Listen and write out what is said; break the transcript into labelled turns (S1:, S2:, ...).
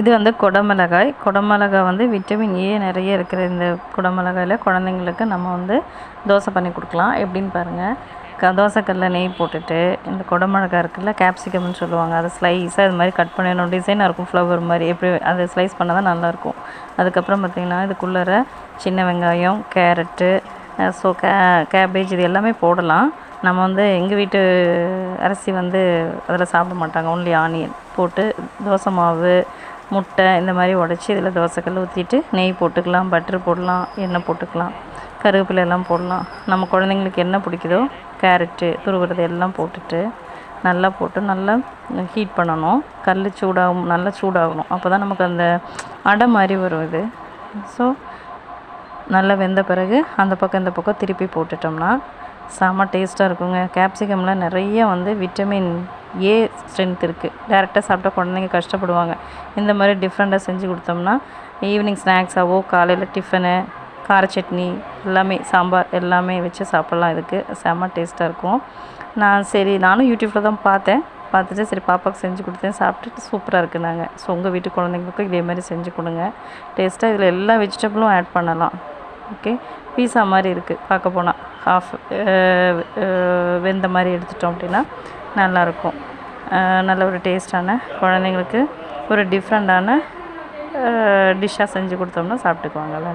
S1: இது வந்து குடமிளகாய். குடமிளகாய் வந்து விட்டமின் ஏ நிறைய இருக்கிற இந்த குடமிளகாயில் குழந்தைங்களுக்கு நம்ம வந்து தோசை பண்ணி கொடுக்கலாம். எப்படின்னு பாருங்கள் க தோசைக்கல்ல நெய் போட்டுட்டு இந்த குடமிளகாய் இருக்குல்ல கேப்சிகம்னு சொல்லுவாங்க. அதை ஸ்லைஸாக இது மாதிரி கட் பண்ணணும் டிசைனாக இருக்கும் ஃப்ளவர் மாதிரி. எப்படி அதை ஸ்லைஸ் பண்ணால் தான் நல்லாயிருக்கும் அதுக்கப்புறம் பார்த்திங்கன்னா இதுக்குள்ளார சின்ன வெங்காயம் கேரட்டு ஸோ கே கேபேஜ் இது எல்லாமே போடலாம். நம்ம வந்து எங்கள் வீட்டு அரிசி வந்து அதில் சாப்பிட மாட்டாங்க. ஒன்லி ஆனியன் போட்டு தோசை மாவு முட்டை இந்த மாதிரி உடச்சி இதில் தோசைக்கல் ஊற்றிட்டு நெய் போட்டுக்கலாம் பட்ரு போடலாம் எண்ணெய் போட்டுக்கலாம் கருவேப்பிலை எல்லாம் போடலாம். நம்ம குழந்தைங்களுக்கு என்ன பிடிக்குதோ கேரட்டு துருவுறது எல்லாம் போட்டுட்டு நல்லா போட்டு நல்லா ஹீட் பண்ணணும். கல் சூடாகும் நல்லா சூடாகணும். அப்போ தான் நமக்கு அந்த அடை மாதிரி வரும் இது. ஸோ நல்லா வெந்த பிறகு அந்த பக்கம் இந்த பக்கம் திருப்பி போட்டுட்டோம்னா செம்ம டேஸ்ட்டாக இருக்குங்க. கேப்சிகமில் நிறைய வந்து விட்டமின் ஏ ஸ்ட்ரென்த் இருக்குது டேரெக்டாக சாப்பிட்டா குழந்தைங்க கஷ்டப்படுவாங்க. இந்த மாதிரி டிஃப்ரெண்ட்டாக செஞ்சு கொடுத்தோம்னா ஈவினிங் ஸ்நாக்ஸாவோ காலையில் டிஃபனு கார சட்னி எல்லாமே சாம்பார் எல்லாமே வச்சு சாப்பிட்லாம். இதுக்கு செம்ம டேஸ்ட்டாக இருக்கும். நான் சரி நானும் யூடியூப்பில் தான் பார்த்தேன். பார்த்துட்டு சரி பாப்பாவுக்கு செஞ்சு கொடுத்தேன். சாப்பிட்டுட்டு சூப்பராக இருக்குனாங்க ஸோ உங்கள் வீட்டு குழந்தைங்களுக்கும் இதே மாதிரி செஞ்சு கொடுங்க. டேஸ்ட்டாக இதில் எல்லா வெஜிடபிளும் ஆட் பண்ணலாம். ஓகே பீஸா மாதிரி இருக்குது பார்க்க போனால் ஹாஃப் uh, uh, வெந்த மாதிரி எடுத்துட்டோம் அப்படின்னா நல்லாயிருக்கும். Uh, நல்ல ஒரு டேஸ்டான குழந்தைங்களுக்கு ஒரு டிஃப்ரெண்ட்டான டிஷ்ஷாக செஞ்சு கொடுத்தோம்னா சாப்பிட்டுக்குவாங்கல்ல.